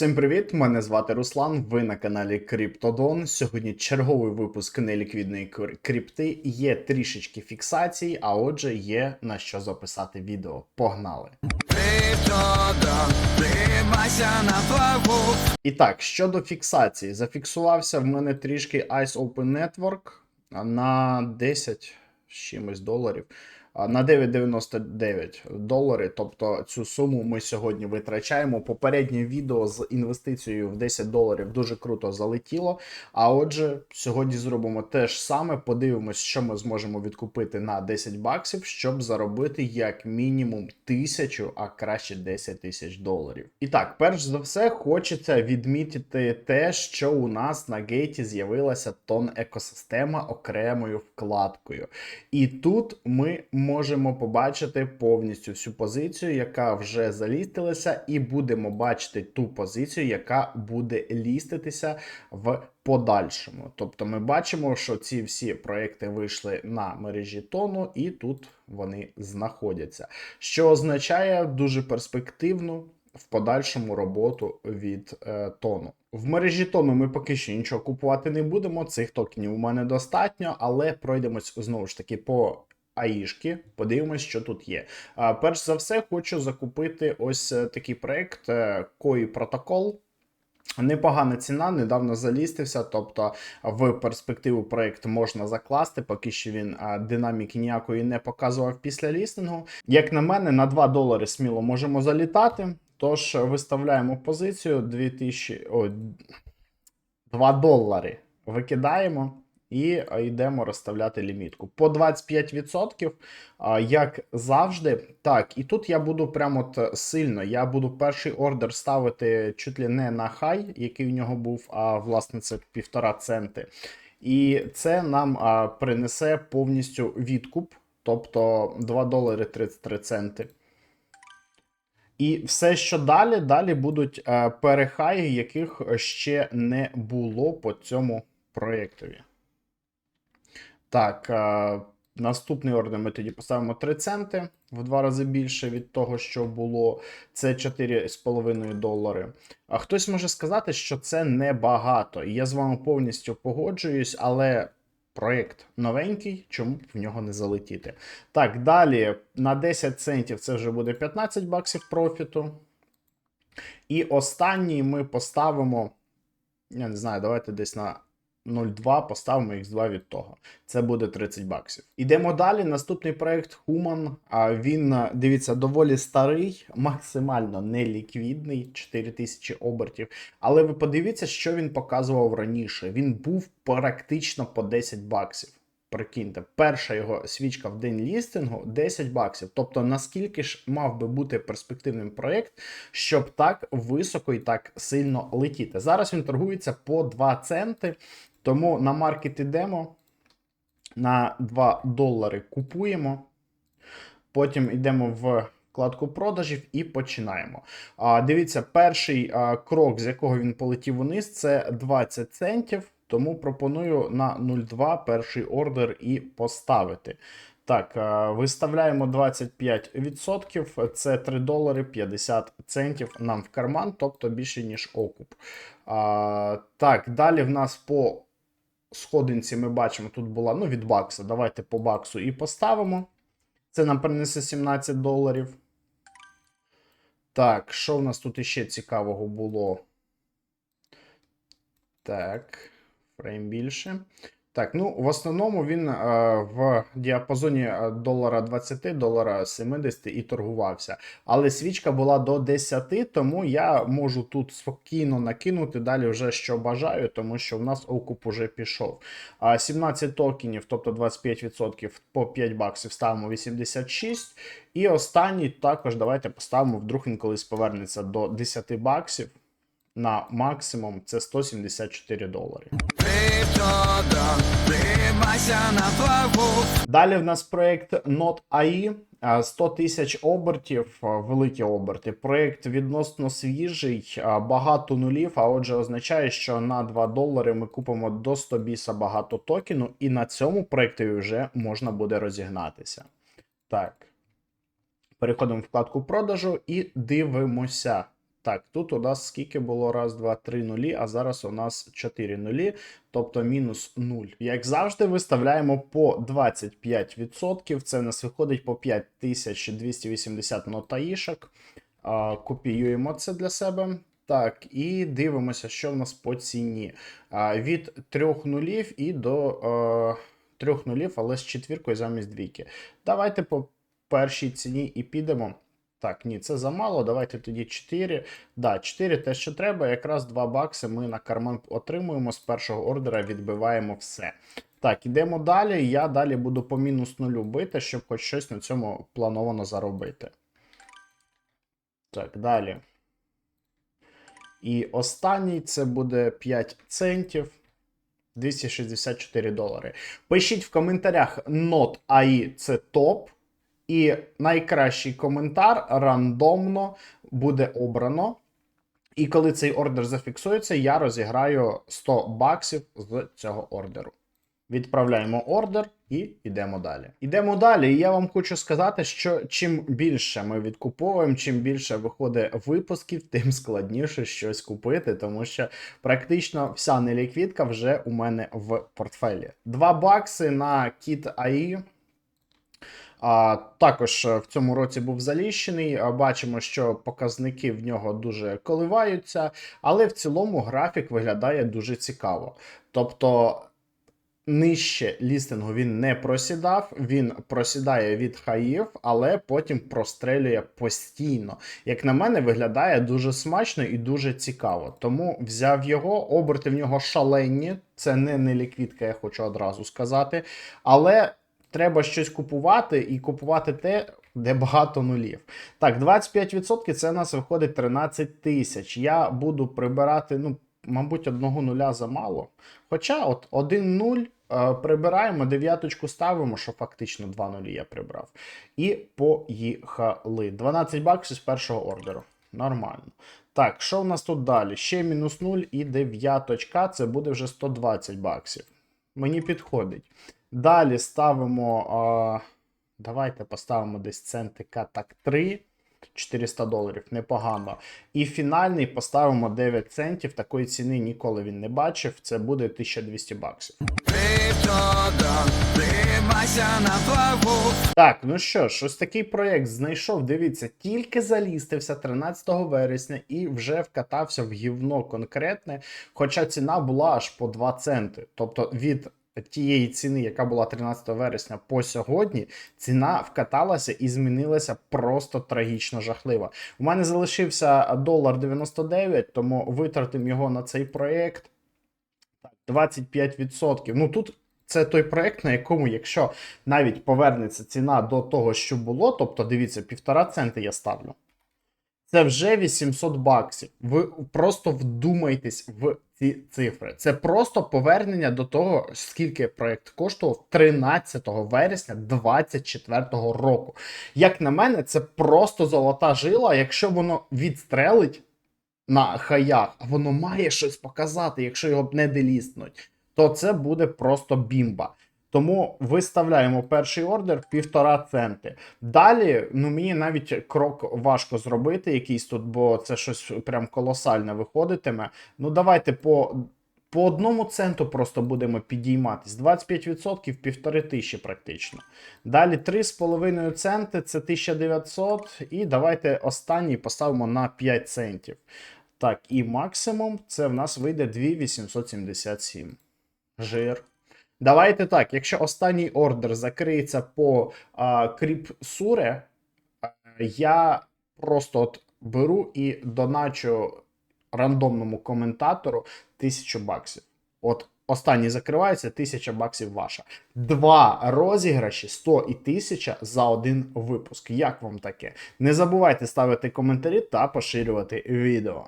Всім привіт! Мене звати Руслан. Ви на каналі Криптодон. Сьогодні черговий випуск неліквідної кр- крипти. Є трішечки фіксацій, а отже, є на що записати відео. Погнали! Криптодон, на плаву. І так, щодо фіксації, зафіксувався в мене трішки Ice Open Network на 10 з чимось доларів. На 9,99 долари. Тобто цю суму ми сьогодні витрачаємо. Попереднє відео з інвестицією в 10 доларів дуже круто залетіло. А отже, сьогодні зробимо те ж саме. Подивимось, що ми зможемо відкупити на 10 баксів, щоб заробити як мінімум тисячу, а краще 10 тисяч доларів. І так, перш за все, хочеться відмітити те, що у нас на гейті з'явилася тон екосистема окремою вкладкою. І тут ми можемо побачити повністю всю позицію, яка вже залістилася, і будемо бачити ту позицію, яка буде ліститися в подальшому. Тобто ми бачимо, що ці всі проекти вийшли на мережі тону, і тут вони знаходяться. Що означає дуже перспективну в подальшому роботу від е, тону. В мережі тону ми поки що нічого купувати не будемо. Цих токенів у мене достатньо, але пройдемось знову ж таки по аїшки, подивимось, що тут є. А, перш за все, хочу закупити ось е, такий проект е, Koi Protocol. Непогана ціна, недавно залістився, тобто в перспективу проект можна закласти, поки що він динаміки ніякої не показував після лістингу. Як на мене, на 2 долари сміло можемо залітати. Тож виставляємо позицію 2000, о, 2 долари. Викидаємо і йдемо розставляти лімітку. По 25%, як завжди. Так, і тут я буду прямо от сильно. Я буду перший ордер ставити чуть ли не на хай, який у нього був, а власне це півтора центи. І це нам а, принесе повністю відкуп, тобто 2 долари 33 центи. І все, що далі, далі будуть е, перехаї, яких ще не було по цьому проєктові. Так, е, наступний ордер ми тоді поставимо 3 центи в два рази більше від того, що було. Це 4,5 долари. А хтось може сказати, що це небагато. І я з вами повністю погоджуюсь, але проєкт новенький, чому б в нього не залетіти? Так, далі на 10 центів це вже буде 15 баксів профіту. І останній ми поставимо. Я не знаю, давайте десь на 0,2 поставимо X2 від того. Це буде 30 баксів. Ідемо далі. Наступний проект Human. Він, дивіться, доволі старий, максимально неліквідний, 4000 обертів. Але ви подивіться, що він показував раніше. Він був практично по 10 баксів. Прикиньте, перша його свічка в день лістингу 10 баксів. Тобто, наскільки ж мав би бути перспективним проєкт, щоб так високо і так сильно летіти. Зараз він торгується по 2 центи, тому на маркет ідемо на 2 долари купуємо. Потім йдемо в вкладку продажів і починаємо. А, дивіться, перший а, крок, з якого він полетів униз, це 20 центів. Тому пропоную на 0,2 перший ордер і поставити. Так, виставляємо 25%, це 3 долари 50 центів нам в карман, тобто більше, ніж окуп. А, так, далі в нас по сходинці ми бачимо, тут була ну, від бакса. Давайте по баксу і поставимо. Це нам принесе 17 доларів. Так, що в нас тут іще цікавого було? Так, фрейм більше. Так, ну в основному він е, в діапазоні е, долара 20, долара 70 і торгувався. Але свічка була до 10, тому я можу тут спокійно накинути далі вже що бажаю, тому що в нас окуп уже пішов. А 17 токенів, тобто 25% по 5 баксів ставимо 86. І останній також давайте поставимо, вдруг він колись повернеться до 10 баксів. На максимум це 174 долари. Далі в нас проєкт Not.ai, а, 100 тисяч обертів, великі оберти. Проєкт відносно свіжий, багато нулів, а отже, означає, що на 2 долари ми купимо до 100 біса багато токену, і на цьому проєкті вже можна буде розігнатися. Так. Переходимо в вкладку продажу і дивимося. Так, тут у нас скільки було? Раз, два, три нулі, а зараз у нас 4 нулі, тобто мінус 0. Як завжди, виставляємо по 25%. Це нас виходить по 5280 нотаїшок. Копіюємо це для себе. Так, і дивимося, що в нас по ціні. Від 3 нулів і до 3 нулів, але з четвіркою замість двійки. Давайте по першій ціні і підемо. Так, ні, це замало. Давайте тоді 4. Да, 4 те, що треба. Якраз 2 бакси ми на карман отримуємо з першого ордера, відбиваємо все. Так, ідемо далі. Я далі буду по мінус нулю бити, щоб хоч щось на цьому плановано заробити. Так, далі. І останній це буде 5 центів. 264 долари. Пишіть в коментарях not AI це топ. І найкращий коментар рандомно буде обрано. І коли цей ордер зафіксується, я розіграю 100 баксів з цього ордеру. Відправляємо ордер і йдемо далі. Йдемо далі. І я вам хочу сказати, що чим більше ми відкуповуємо, чим більше виходить випусків, тим складніше щось купити, тому що практично вся неліквідка вже у мене в портфелі. 2 бакси на кіт AI. А, також е, в цьому році був заліщений. Бачимо, що показники в нього дуже коливаються, але в цілому графік виглядає дуже цікаво. Тобто нижче лістингу він не просідав, він просідає від хаїв, але потім прострелює постійно. Як на мене, виглядає дуже смачно і дуже цікаво. Тому взяв його, оберти в нього шалені. Це не неліквідка, я хочу одразу сказати. Але треба щось купувати і купувати те, де багато нулів. Так, 25% це у нас виходить 13 тисяч. Я буду прибирати, ну, мабуть, одного нуля замало. Хоча, от один нуль. е, Прибираємо, дев'яточку ставимо, що фактично два нулі я прибрав. І поїхали. 12 баксів з першого ордеру. Нормально. Так, що в нас тут далі? Ще мінус 0 і дев'яточка, це буде вже 120 баксів. Мені підходить. Далі ставимо. Давайте поставимо десь центика так 3. 400 доларів, непогано. І фінальний поставимо 9 центів. Такої ціни ніколи він не бачив. Це буде 1200 баксів. Так, ну що ж, ось такий проєкт знайшов. Дивіться, тільки залістився 13 вересня і вже вкатався в гівно конкретне. Хоча ціна була аж по 2 центи. Тобто від тієї ціни, яка була 13 вересня по сьогодні, ціна вкаталася і змінилася просто трагічно жахливо. У мене залишився долар 99, тому витратимо його на цей проєкт. 25%. Ну тут це той проект, на якому, якщо навіть повернеться ціна до того, що було, тобто дивіться, півтора центи я ставлю. Це вже 800 баксів. Ви просто вдумайтесь в ці цифри. Це просто повернення до того, скільки проект коштував 13 вересня 2024 року. Як на мене, це просто золота жила. Якщо воно відстрелить на хаях, а воно має щось показати, якщо його не деліснуть, то це буде просто бімба. Тому виставляємо перший ордер півтора центи. Далі, ну мені навіть крок важко зробити, якийсь тут, бо це щось прям колосальне виходитиме. Ну, давайте по, по одному центу просто будемо підійматись. 25% півтори тисячі практично. Далі 3,5 центи це 1900. І давайте останній поставимо на 5 центів. Так, і максимум це в нас вийде 2877. Жир. Давайте так, якщо останній ордер закриється по а, кріпсуре, а, я просто от беру і доначу рандомному коментатору 1000 баксів. От останній закривається, 1000 баксів ваша. Два розіграші 100 і 1000 за один випуск. Як вам таке? Не забувайте ставити коментарі та поширювати відео.